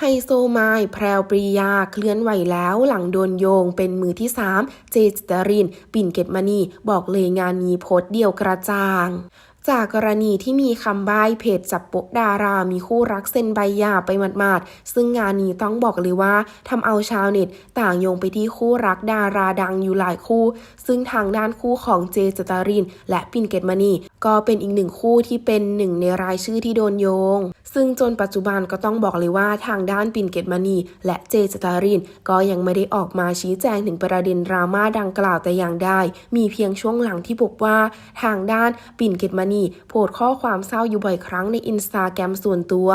ไฮโซไมายแพรวปรียา เคลื่อนไหวแล้วหลังโดนโยงเป็นมือที่ 3 เจจิตริน ปิ่นเกตมณี บอกเลยงานนี้โพสต์เดียวกระจ่างจากกรณีที่มีคำใบ้เพจจับโปะดารา มีคู่รักเซ็นใบหย่าไปหมาดๆ ซึ่งงานนี้ต้องบอกเลยว่าทำเอาชาวเน็ตต่างโยงไปที่คู่รักดาราดังอยู่หลายคู่ ซึ่งทางด้านคู่ของเจจตาริน และปิ่นเกตมณีก็เป็นอีกหนึ่งคู่ที่เป็นหนึ่งในรายชื่อที่โดนโยง ซึ่งจนปัจจุบันก็ต้องบอกเลยว่าทางด้านปิ่นเกตมณีและเจจตาริน ก็ยังไม่ได้ออกมาชี้แจงถึงประเด็นดราม่าดังกล่าวแต่อย่างใดมีเพียงช่วงหลังที่พบว่าทางด้านปิ่นเกตมณีโพสต์ข้อความเศร้าอยู่บ่อยครั้งในอินสตาแกรมส่วนตัว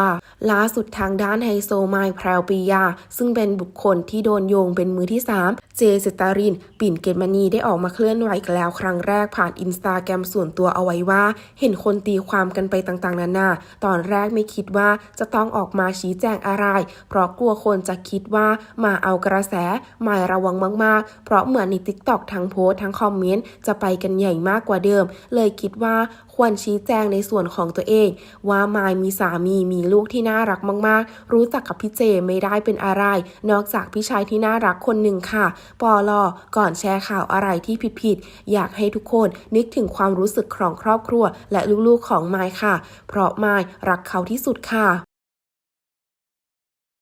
ล่าสุดทางด้านไฮโซไมายแพรวปียา ซึ่งเป็นบุคคลที่โดนโยงเป็นมือที่ 3 เจสตาริน ปิ่นเกตมณีได้ออกมาเคลื่อนไหวกันแล้วครั้งแรกผ่านอินสตาแกรมส่วนตัวเอาไว้ว่า เห็นคนตีความกันไปต่างๆ นานา ตอนแรกไม่คิดว่าจะต้องออกมาชี้แจงอะไร เพราะกลัวคนจะคิดว่ามาเอากระแสหมายระวังมากๆ เพราะเหมือนในติ๊กต็อกทั้งโพสทั้งคอมเมนต์จะไปกันใหญ่มากกว่าเดิม เลยคิดว่าควรชี้แจงในส่วนของตัวเอง ว่ามายมีสามีมีลูกที่น่ารักมาก ๆ รู้จักกับพี่เจไม่ได้เป็นอะไร นอกจากพี่ชายที่น่ารักคนหนึ่งค่ะปอลอก่อนแชร์ข่าวอะไรที่ผิดๆ อยากให้ทุกคนนึกถึงความรู้สึกของครอบครัว และลูกๆของไมค์ค่ะ เพราะไมค์รักเขาที่สุดค่ะ